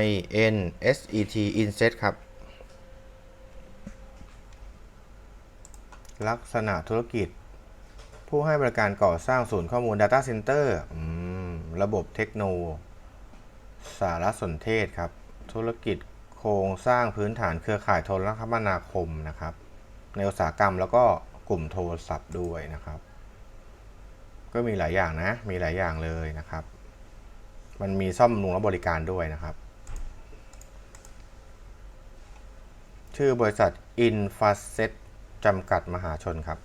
I N S E T Inset ครับ ลักษณะธุรกิจ ผู้ให้บริการก่อสร้างศูนย์ข้อมูล Data Center อืมระบบเทคโน สารสนเทศครับ ธุรกิจโครงสร้างพื้นฐานเครือข่ายโทรคมนาคมนะครับ ในอุตสาหกรรมแล้วก็กลุ่มโทรศัพท์ด้วยนะครับ ก็มีหลายอย่างนะ มีหลายอย่างเลยนะครับ มันมีซ่อมบำรุงและบริการด้วยนะครับ ชื่อบริษัท i n f a s e t จำกัดมหาชนครับ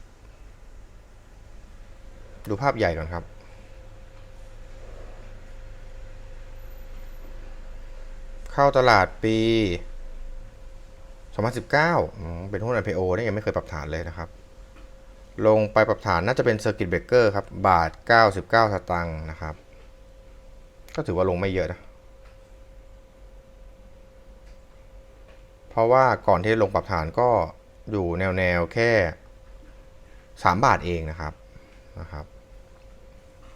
ดูภาพใหญ่ก่อนครับเข้าตลาดปี 2019 เป็นหุ้น IPO นี่ยังไม่เคยปรับฐานเลยนะครับ ลงไปปรับฐานน่าจะเป็น Circuit Breaker ครับ บาท 99 สตางค์นะครับ ก็ถือว่าลงไม่เยอะนะ เพราะว่าก่อนที่จะลงปรับฐานก็อยู่แนวแนวแค่ 3 บาทเองนะครับนะครับ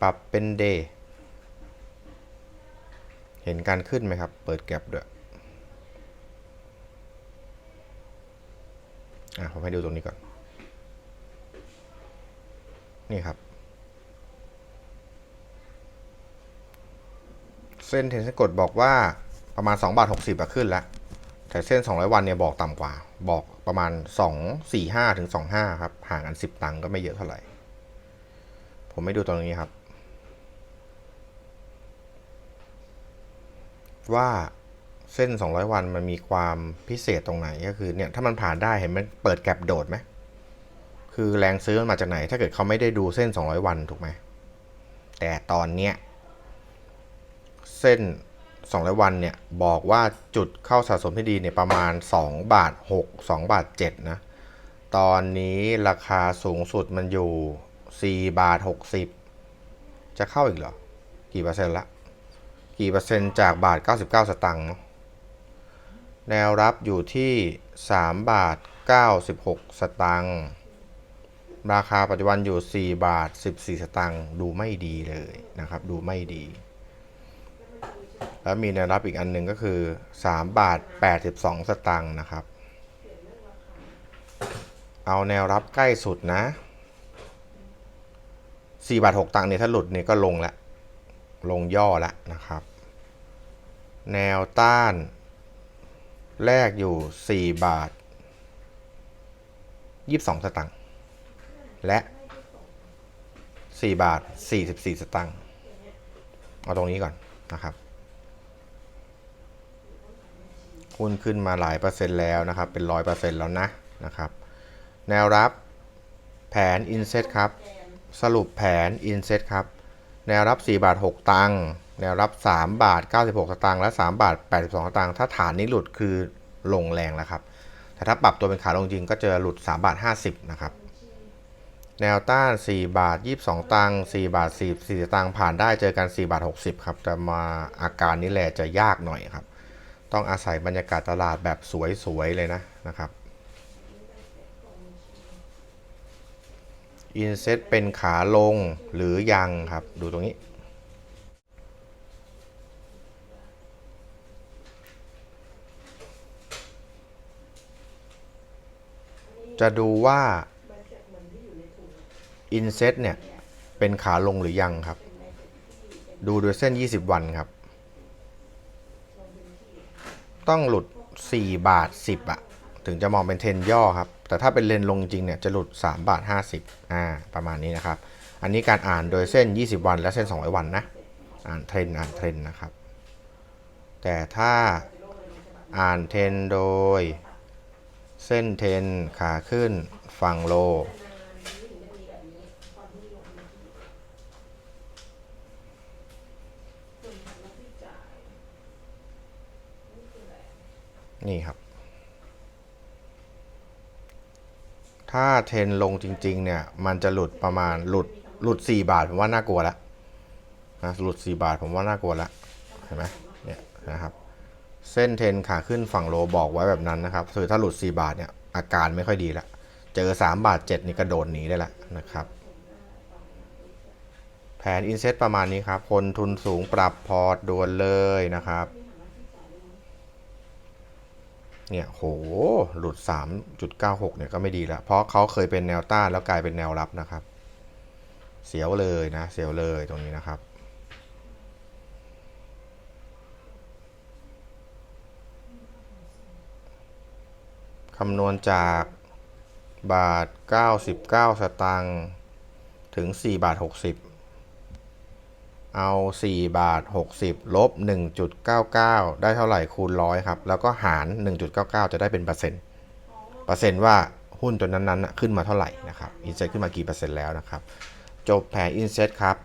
ปรับเป็นเดย์เห็นการขึ้นไหมครับ เปิดแก็บด้วยอะผมให้ดูตรงนี้ก่อน นี่ครับ เส้นเทนเส้นกดบอกว่าประมาณ 2 บาท 60อะขึ้นแล้ว แต่เส้น 200 วันเนี่ยบอกต่ำกว่า บอกประมาณ 2 4 5ถึง25 ครับ ห่างกัน 10 ตังค์ก็ไม่เยอะเท่าไหร่ ผมไม่ดูตรงนี้ครับ ว่าเส้น 200 วันมันมีความพิเศษตรงไหนก็คือเนี่ยถ้ามันผ่านได้เห็นมันเปิดแก็บโดดไหมคือแรงซื้อมันมาจากไหน ถ้าเกิดเขาไม่ได้ดูเส้น 200 วันถูกไหมแต่ตอนเนี้ยเส้น 200 วันเนี่ยบอกว่าจุดเข้าสะสมที่ดีเนี่ยประมาณ 2 บาท 6 2 บาท 7 นะ ตอนนี้ราคาสูงสุดมันอยู่ 4 บาท 60 จะเข้าอีกเหรอ กี่เปอร์เซ็นต์ละ กี่เปอร์เซ็นต์จากบาท 99 สตังค์แนวรับอยู่ที่ 3 บาท 96 สตังค์ราคาปัจจุบันอยู่ 4 บาท 14 สตางค์ดูไม่ดีเลยนะครับ ดูไม่ดี แล้วมีแนวรับอีกอันหนึ่งก็คือ 3 บาท 82 สตางค์นะครับ เอาแนวรับใกล้สุดนะ 4 บาท 6 ตังค์เนี่ยถ้าหลุดเนี่ยก็ลงละ ลงย่อละนะครับ แนวต้าน แรกอยู่ 4 บาท 22 สตางค์และ 4 บาท 44 สตางค์เอาตรงนี้ก่อนนะครับ หุ้นขึ้นมาหลายเปอร์เซ็นต์แล้วนะครับ เป็นร้อยเปอร์เซ็นต์แล้วนะนะครับ แนวรับแผน Inset ครับ สรุปแผน Inset ครับ แนวรับ 4 บาท 6 ตังค์แนวรับ 3 บาท 96 สตางค์และ 3 บาท 82 สตางค์ถ้าฐานนี้หลุดคือลงแรงแล้วครับ แต่ถ้าปรับตัวเป็นขาลงจริงก็จะหลุด 3 บาท 50 นะครับ แนวต้าน 4 บาท 22 ตังค์4บาท 44 สตางค์ผ่านได้เจอกัน 4 บาท 60 ครับ แต่มาอาการนี้แหละจะยากหน่อยครับ ต้องอาศัยบรรยากาศตลาดแบบสวยๆเลยนะนะครับอินเซตเป็นขาลงหรือยังครับ ดูตรงนี้ จะดูว่าอินเซตเนี่ย เป็นขาลงหรือยังครับ ดูโดยเส้น 20 วันครับ ต้องหลุด 4 บาท 10อะถึงจะมองเป็นเทรนย่อครับ แต่ถ้าเป็นเลนลงจริงเนี่ยจะหลุด 3 บาท 50อ่าประมาณนี้นะครับ อันนี้การอ่านโดยเส้น 20 วันและเส้น 200 วันนะ อ่านเทรนอ่านเทรนนะครับ แต่ถ้าอ่านเทรนโดย เส้นเทรนขาขึ้นฝั่งโล นี่ครับ ถ้าเทรนลงจริง ๆ เนี่ย มันจะหลุดประมาณหลุดหลุด 4 บาท ผมว่าน่ากลัวแล้วนะหลุด 4 บาทผมว่าน่ากลัวแล้วเห็นไหมเนี่ยนะครับ เส้นเทรนขาขึ้นฝั่งโลบอกไว้แบบนั้นนะครับคือถ้าหลุด 4 บาทเนี่ยอาการไม่ค่อยดีละเจอ 3 บาท 7 นี่กระโดดหนีได้ละนะครับ แผนอินเซตประมาณนี้ครับ คนทุนสูงปรับพอร์ตด่วนเลยนะครับ เนี่ยโหหลุด 3.96 เนี่ยก็ไม่ดีแล้ว เพราะเขาเคยเป็นแนวต้านแล้วกลายเป็นแนวรับนะครับ เสียวเลยนะ เสียวเลยตรงนี้นะครับ คำนวณจากบาท 99 สตางค์ถึง 4 บาท 60 เอา 4 บาท 60 ลบ 1.99 ได้เท่าไหร่คูณร้อยครับ แล้วก็หาร 1.99 จะได้เป็นเปอร์เซ็นต์เปอร์เซ็นต์ว่าหุ้นตัวนั้นๆน่ะขึ้นมาเท่าไหร่นะครับอินเซ็ตขึ้นมากี่เปอร์เซ็นต์แล้วนะครับ จบแผนอินเซ็ตครับ